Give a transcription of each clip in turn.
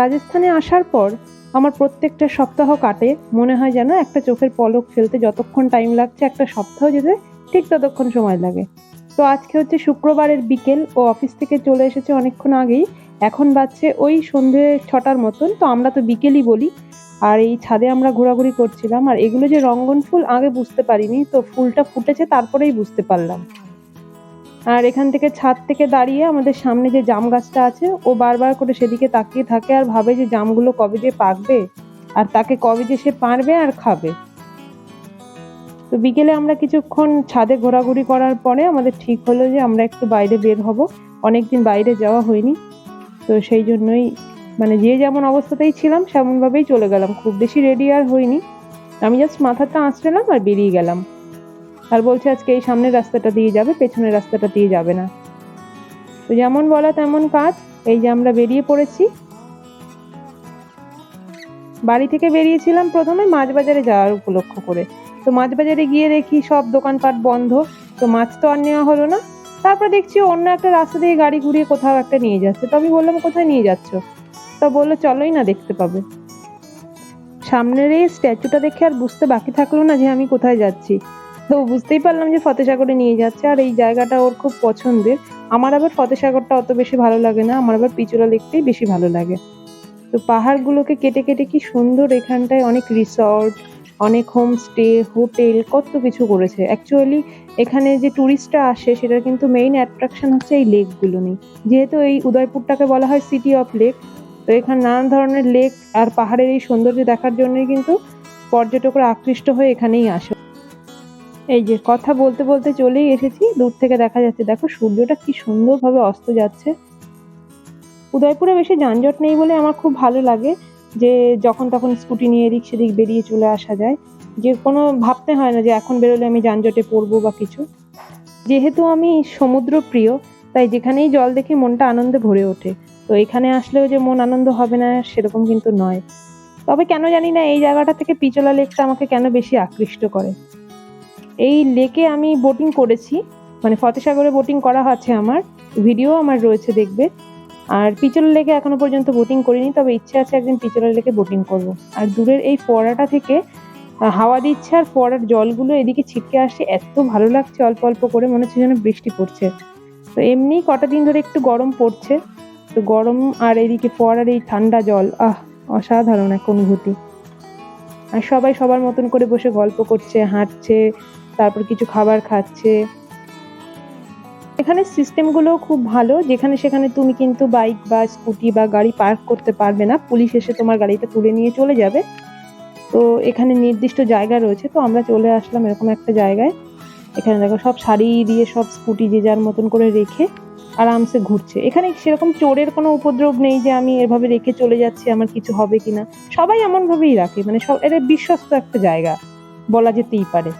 রাজস্থানে আসার পর আমার প্রত্যেকটা সপ্তাহ কাটে। মনে হয় যেন একটা চোখের পলক ফেলতে যতক্ষণ টাইম লাগছে, একটা সপ্তাহ যেতে ঠিক ততক্ষণ সময় লাগে। তো আজকে হচ্ছে শুক্রবারের বিকেল ও অফিস থেকে চলে এসেছে অনেকক্ষণ আগেই। এখন বাজছে ওই সন্ধে ছটার মতন, তো আমরা তো বিকেলই বলি। আর এই ছাদে আমরা ঘোরাঘুরি করছিলাম, আর এগুলো যে রঙ্গন ফুল, আগে বুঝতে পারিনি। তো ফুলটা ফুটেছে, তারপরেই বুঝতে পারলাম। আর এখান থেকে ছাদ থেকে দাঁড়িয়ে আমাদের সামনে যে জাম গাছটা আছে, ও বারবার করে সেদিকে তাকিয়ে থাকে আর ভাবে যে জামগুলো কবে যে পাকবে আর তাকে কবে যে সে পারবে আর খাবে। তো বিকেলে আমরা কিছুক্ষণ ছাদে ঘোরাঘুরি করার পরে আমাদের ঠিক হলো যে আমরা একটু বাইরে বের হব। অনেকদিন বাইরে যাওয়া হয়নি। তো সেই জন্যই মানে যে যেমন অবস্থাতেই ছিলাম, সেমনভাবেই চলে গেলাম। খুব বেশি রেডি আর হইনি। আমি জাস্ট মাথাটা আঁচড়েলাম আর বেরিয়ে গেলাম। আর বলছে আজকে এই সামনের রাস্তাটা দিয়ে যাবে, পেছনের রাস্তাটা দিয়ে যাবে না। তো যেমন বলা তেমন কাজ, এই যে আমরা বেরিয়ে পড়েছি। বাড়ি থেকে বেরিয়েছিলাম প্রথমে মাছ বাজারে যাওয়ার উপলক্ষ করে। তো মাছ বাজারে গিয়ে দেখি সব দোকানপাট বন্ধ, তো মাছ তো আর নেওয়া হলো না। তারপর দেখছি অন্য একটা রাস্তা দিয়ে গাড়ি ঘুরিয়ে কোথাও একটা নিয়ে যাচ্ছে। তো আমি বললাম, কোথায় নিয়ে যাচ্ছ? তো বলল, চলোই না দেখতে পাবে। সামনের এই স্ট্যাচুটা দেখে আর বুঝতে বাকি থাকল না যে আমি কোথায় যাচ্ছি। তো বুঝতেই পারলাম যে ফতেসাগরে নিয়ে যাচ্ছে, আর এই জায়গাটা ওর খুব পছন্দের। আমার আবার ফতেসাগরটা অত বেশি ভালো লাগে না, আমার আবার পিচুরা লেকটাই বেশি ভালো লাগে। তো পাহাড়গুলোকে কেটে কেটে কি সুন্দর এখানটায় অনেক রিসর্ট অনেক হোমস্টে হোটেল কত কিছু করেছে। অ্যাকচুয়ালি এখানে যে ট্যুরিস্টরা আসে, সেটার কিন্তু মেইন অ্যাট্রাকশন হচ্ছে এই লেকগুলো নিয়ে। যেহেতু এই উদয়পুরটাকে বলা হয় সিটি অফ লেক তো এখানে নানান ধরনের লেক আর পাহাড়ের এই সৌন্দর্য দেখার জন্যই কিন্তু পর্যটকরা আকৃষ্ট হয়ে এখানেই আসে। এই যে কথা বলতে বলতে চলেই এসেছি। দূর থেকে দেখা যাচ্ছে, দেখো সূর্যটা কি সুন্দরভাবে অস্ত যাচ্ছে। উদয়পুরে বেশি যানজট নেই বলে আমার খুব ভালো লাগে যে যখন তখন স্কুটি নিয়ে এদিক সেদিক বেরিয়ে চলে আসা যায়। যে কোনো ভাবতে হয় না যে এখন বেরোলে আমি যানজটে পড়ব বা কিছু। যেহেতু আমি সমুদ্র প্রিয় তাই যেখানেই জল দেখি মনটা আনন্দে ভরে ওঠে। তো এখানে আসলেও যে মন আনন্দ হবে না, সেরকম কিন্তু নয়। তবে কেন জানি না এই জায়গাটা থেকে পিচলা লেকটা আমাকে কেন বেশি আকৃষ্ট করে। এই লেকে আমি বোটিং করেছি। মানে ফতেসাগরে বোটিং করা আছে আমার। ভিডিও আমার রয়েছে, দেখবে। আর পিচল লেকে এখনও পর্যন্ত বোটিং করিনি, তবে ইচ্ছে আছে একদিন পিচলা লেকে বোটিং করব। আর দূরের এই ফোয়ারাটা থেকে হাওয়া দিচ্ছে আর ফোয়ারার জলগুলো এদিকে ছিটকে আসছে। এত ভালো লাগছে অল্প অল্প করে, মনে হচ্ছে যেন বৃষ্টি পড়ছে। তো এমনি কটা দিন ধরে একটু গরম পড়ছে। তো গরম আর এদিকে ফোয়ারার এই ঠান্ডা জল, আহ, অসাধারণ এক অনুভূতি। আর সবাই সবার মতন করে বসে গল্প করছে, হাঁটছে তারপর কিছু খাবার খাচ্ছে। এখানে সিস্টেমগুলো খুব ভালো, যেখানে সেখানে তুমি কিন্তু বাইক বা স্কুটি বা গাড়ি পার্ক করতে পারবে না। পুলিশ এসে তোমার গাড়িটা তুলে নিয়ে চলে যাবে। তো এখানে নির্দিষ্ট জায়গা রয়েছে, তো আমরা চলে আসলাম এরকম একটা জায়গায়। এখানে দেখো সব শাড়ি দিয়ে সব স্কুটি যে যার মতন করে রেখে আরামসে ঘুরছে। এখানে সেরকম চোরের কোনো উপদ্রব নেই যে আমি এভাবে রেখে চলে যাচ্ছি, আমার কিছু হবে কিনা। সবাই এমনভাবেই রাখে মানে সব, এটা বিশ্বস্ত একটা জায়গা বলা যেতেই পারে।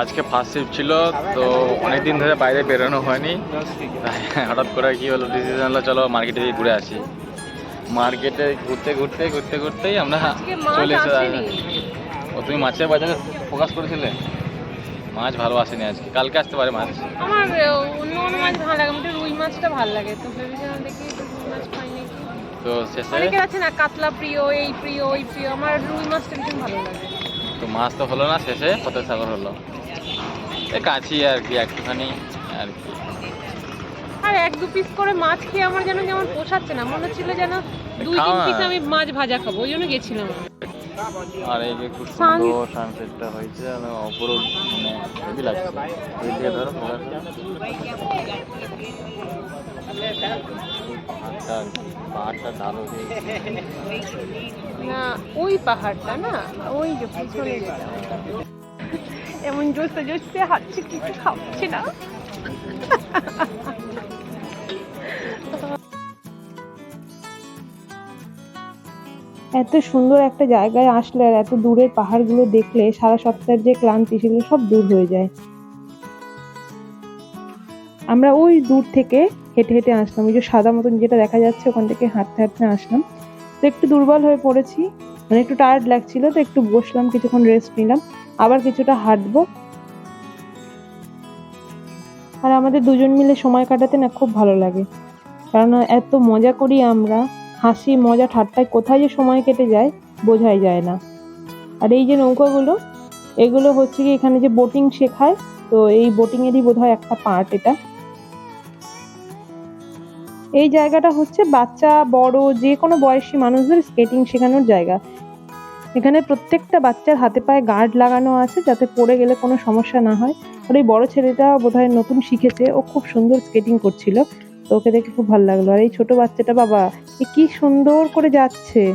আজকে ফার্স্ট শিফট ছিল তো অনেকদিন ধরে বাইরে বেরোনো হয়নি। হঠাৎ করে কি হলো ডিসিশন হলো চলো মার্কেটে দিয়ে ঘুরে আসি। মার্কেটে ঘুরতে ঘুরতে ঘুরতে ঘুরতেই আমরা চলে এসে ও তুমি মাছের বাজারে ফোকাস করেছিলে? মাছ ভালো আসেনি আজকে। কালকে আসতে পারে মাছ। আমার অন্য অন্য মাছ ভালো লাগে আমার রুই মাছটা ভালো লাগে। তো ভেবেছিলাম দেখি রুই মাছ পাই নাকি। তো শেষে? আছে না কাতলা প্রিয় এই প্রিয় ওই প্রিয়। আমার রুই মাছটা ভীষণ ভালো লাগে। তো মাছ তো হলো না শেষে ফতেহ সাগর হলো। এই কাছি আর কি একটুখানি আর কি। আর এক দু পিস করে মাছ খেয়ে আমার যেন যেমন পোষাচ্ছে না মনে হচ্ছিল যেন দুই তিন পিস আমি মাছ ভাজা খাব ওই জন্য গেছিলাম। আর এই যে খুব সুন্দর সানসেটটা হয়েছে আর অপরূপ মানে হেভি লাগছে। ওই দিকে ধরো পাহাড়টা ঢালো না ওই পাহাড়টা না ওই যে পিছনে যেটা। এমন জোসে জোসে হাঁটছে, কিছু খাচ্ছে না। এত সুন্দর একটা জায়গায় আসলে আর এত দূরের পাহাড়গুলো দেখলে সারা সপ্তাহের যে ক্লান্তি, সেগুলো সব দূর হয়ে যায়। আমরা ওই দূর থেকে হেঁটে হেঁটে আসলাম, ওই যে সাদা মতন যেটা দেখা যাচ্ছে, ওখান থেকে হাঁটতে হাঁটতে আসলাম। তো একটু দুর্বল হয়ে পড়েছি মানে একটু টায়ার্ড লাগছিল, তো একটু বসলাম, কিছুক্ষণ রেস্ট নিলাম। আবার কিছুটা হাঁটবো। আর আমাদের দুজন মিলে সময় কাটাতে না খুব ভালো লাগে। কেননা এত মজা করি আমরা, হাসি, মজা, ঠাট্টায় কোথায় যে সময় কেটে যায়, বোঝাই যায় না। আর এই যে নৌকাগুলো, এগুলো হচ্ছে কি এখানে যে বোটিং শেখায়, তো এই বোটিং এরই বোধহয় একটা পার্ট এটা। এই জায়গাটা হচ্ছে বাচ্চা, বড়, যে কোনো বয়সী মানুষদের স্কেটিং শেখানোর জায়গা। এখানে প্রত্যেকটা বাচ্চার হাতে পায়ে গার্ড লাগানো আছে যাতে পড়ে গেলে কোনো সমস্যা না হয়। আর এই বড় ছেলেটা বোধহয় নতুন শিখেছে। ও খুব সুন্দর স্কেটিং করছিল। তো ওকে দেখে খুব ভালো লাগল। আর এই ছোট বাচ্চাটা বাবা, এ কি সুন্দর করে যাচ্ছে।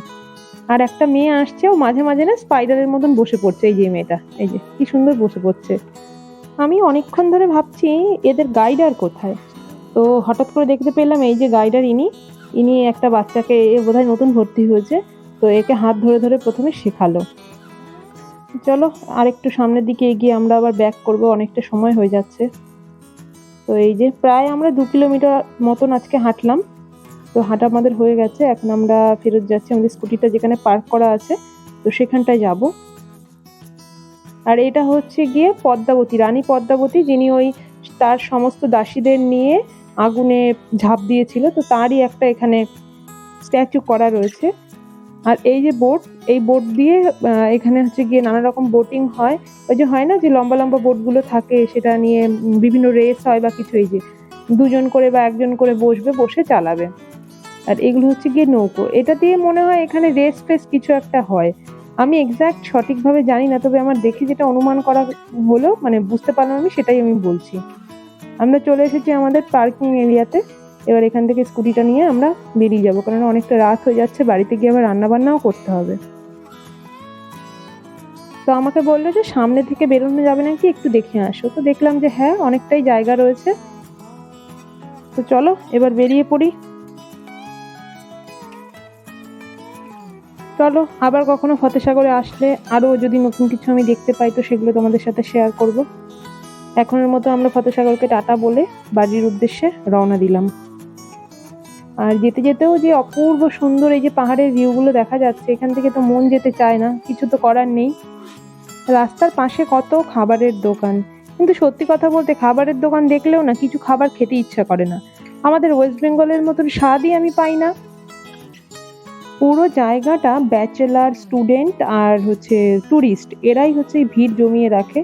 আর একটা মেয়ে আসছে, ও মাঝে মাঝে না স্পাইডারের মতন বসে পড়ছে এই যে মেয়েটা। এই যে, কি সুন্দর বসে পড়ছে। আমি অনেকক্ষণ ধরে ভাবছি, এদের গাইডার কোথায়? তো হঠাৎ করে দেখতে পেলাম এই যে গাইডার ইনি। ইনি একটা বাচ্চাকে এ বোধহয় নতুন ভর্তি হয়েছে। তো একে হাত ধরে ধরে প্রথমে শেখালো। চলো আর একটু সামনের দিকে এগিয়ে আমরা আবার ব্যাক করব, অনেকটা সময় হয়ে যাচ্ছে। তো এই যে প্রায় আমরা দু কিলোমিটার মতন আজকে হাঁটলাম। তো হাঁটা আমাদের হয়ে গেছে, এখন আমরা ফেরত যাচ্ছি আমাদের স্কুটিটা যেখানে পার্ক করা আছে, তো সেখানটায় যাব। আর এটা হচ্ছে গিয়ে পদ্মাবতী, রানী পদ্মাবতী, যিনি ওই তার সমস্ত দাসীদের নিয়ে আগুনে ঝাঁপ দিয়েছিল। তো তারই একটা এখানে স্ট্যাচু করা রয়েছে। আর এই যে বোট এই বোট দিয়ে এখানে হচ্ছে গিয়ে নানা রকম বোটিং হয়। ওই যে হয় না যে লম্বা লম্বা বোটগুলো থাকে, সেটা নিয়ে বিভিন্ন রেস হয় বা কিছু, এই যে দুজন করে বা একজন করে বসবে, বসে চালাবে। আর এগুলো হচ্ছে গিয়ে নৌকো। এটা দিয়ে মনে হয় এখানে রেস ফেস কিছু একটা হয়। আমি এক্স্যাক্ট সঠিকভাবে জানি না, তবে আমার দেখে যেটা অনুমান করা হলো মানে বুঝতে পারলাম আমি, সেটাই আমি বলছি। আমরা চলে এসেছি আমাদের পার্কিং এরিয়াতে এবার এখান থেকে স্কুটিটা নিয়ে আমরা বেরিয়ে যাব কারণ অনেকটা রাত হয়ে যাচ্ছে, বাড়িতে গিয়ে আবার রান্না বান্নাও করতে হবে। তো আমাকে বলল যে, সামনে থেকে বেরোনো যাবে নাকি একটু দেখে আসো। তো দেখলাম যে হ্যাঁ অনেকটাই জায়গা রয়েছে। তো চলো, এবার বেরিয়ে পড়ি। চলো, আবার কখনো ফতেসাগরে আসলে আরও যদি নতুন কিছু আমি দেখতে পাই, তো সেগুলো তোমাদের সাথে শেয়ার করব। এখনের মতো আমরা ফতেসাগরকে টাটা বলে বাড়ির উদ্দেশ্যে রওনা দিলাম। আর যেতে যেতেও যে অপূর্ব সুন্দর এই যে পাহাড়ের ভিউগুলো দেখা যাচ্ছে, এখান থেকে তো মন যেতে চায় না, কিছু তো করার নেই। রাস্তার পাশে কত খাবারের দোকান। কিন্তু সত্যি কথা বলতে খাবারের দোকান দেখলেও না কিছু খাবার খেতে ইচ্ছা করে না। আমাদের ওয়েস্ট বেঙ্গলের মতন স্বাদই আমি পাই না। পুরো জায়গাটা ব্যাচেলার স্টুডেন্ট আর হচ্ছে টুরিস্ট এরাই হচ্ছে ভিড় জমিয়ে রাখে।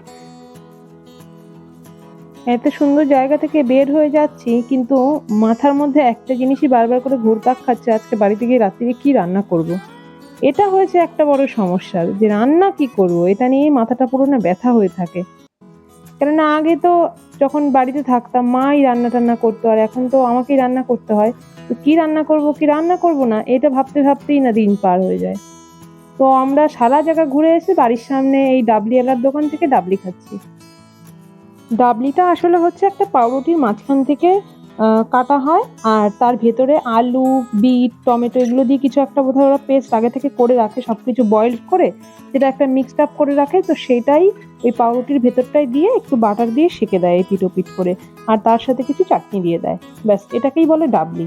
এত সুন্দর জায়গা থেকে বের হয়ে যাচ্ছি, কিন্তু মাথার মধ্যে একটা জিনিসই বারবার করে ঘুরপাক খাচ্ছে, আজকে বাড়িতে গিয়ে রাত্রিরে কি রান্না করব। এটা হয়েছে একটা বড় সমস্যা, যে রান্না কি করব? এটা নিয়ে মাথাটা পুরো না ব্যথা হয়ে থাকে। কেননা আগে তো যখন বাড়িতে থাকতাম, মাই রান্না টান্না করতো, আর এখন তো আমাকেই রান্না করতে হয়। তো কি রান্না করব, কি রান্না করব না, এটা ভাবতে ভাবতেই না দিন পার হয়ে যায়। তো আমরা সারা জায়গা ঘুরে এসে বাড়ির সামনে এই ডাবলি ডাবলিওয়ালার দোকান থেকে ডাবলি খাচ্ছি। ডাবলিটা আসলে হচ্ছে একটা পাউরুটির মাঝখান থেকে কাটা হয়, আর তার ভেতরে আলু, বিট, টমেটো এগুলো দিয়ে কিছু একটা বোধহয় ওরা পেস্ট আগে থেকে করে রাখে সব কিছু বয়েল করে সেটা একটা মিক্সড আপ করে রাখে, তো সেটাই ওই পাউরুটির ভেতরটাই দিয়ে একটু বাটার দিয়ে সেকে দেয় এই পিটো পিট করে, আর তার সাথে কিছু চাটনি দিয়ে দেয়, ব্যাস, এটাকেই বলে ডাবলি।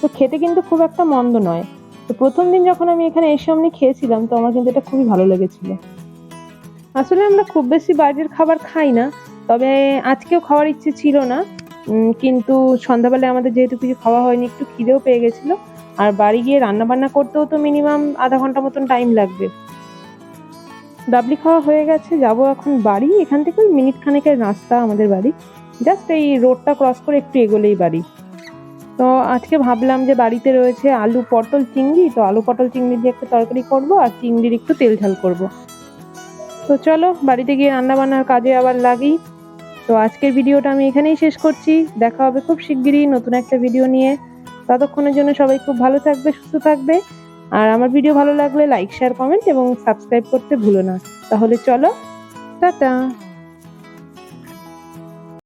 তো খেতে কিন্তু খুব একটা মন্দ নয়। তো প্রথম দিন যখন আমি এখানে এসে আমি খেয়েছিলাম, তো আমার কিন্তু এটা খুবই ভালো লেগেছিল। আসলে আমরা খুব বেশি বাইরের খাবার খাই না তবে আজকেও খাওয়ার ইচ্ছে ছিল না কিন্তু সন্ধ্যাবেলায় আমাদের যেহেতু কিছু খাওয়া হয়নি, একটু খিদেও পেয়ে গেছিল। আর বাড়ি গিয়ে রান্না বান্না করতেও তো মিনিমাম আধা ঘণ্টা মতন টাইম লাগবে। ডাবলি খাওয়া হয়ে গেছে, যাব এখন বাড়ি। এখান থেকে ওই মিনিট খানেকের রাস্তা আমাদের বাড়ি। জাস্ট এই রোডটা ক্রস করে একটু এগোলেই বাড়ি। তো আজকে ভাবলাম যে বাড়িতে রয়েছে আলু পটল চিংড়ি, তো আলু পটল চিংড়ি দিয়ে একটা তরকারি করব আর চিংড়ির একটু তেল ঝাল করব। তো চলো, বাড়িতে গিয়ে রান্নাবান্নার কাজে আবার লাগি। তো আজকের ভিডিওটা আমি এখানেই শেষ করছি। দেখা হবে খুব শিগগিরই নতুন একটা ভিডিও নিয়ে। ততক্ষণের জন্য সবাই খুব ভালো থাকবে, সুস্থ থাকবে। আর আমার ভিডিও ভালো লাগলে লাইক, শেয়ার, কমেন্ট এবং সাবস্ক্রাইব করতে ভুলো না। তাহলে চলো, টাটা।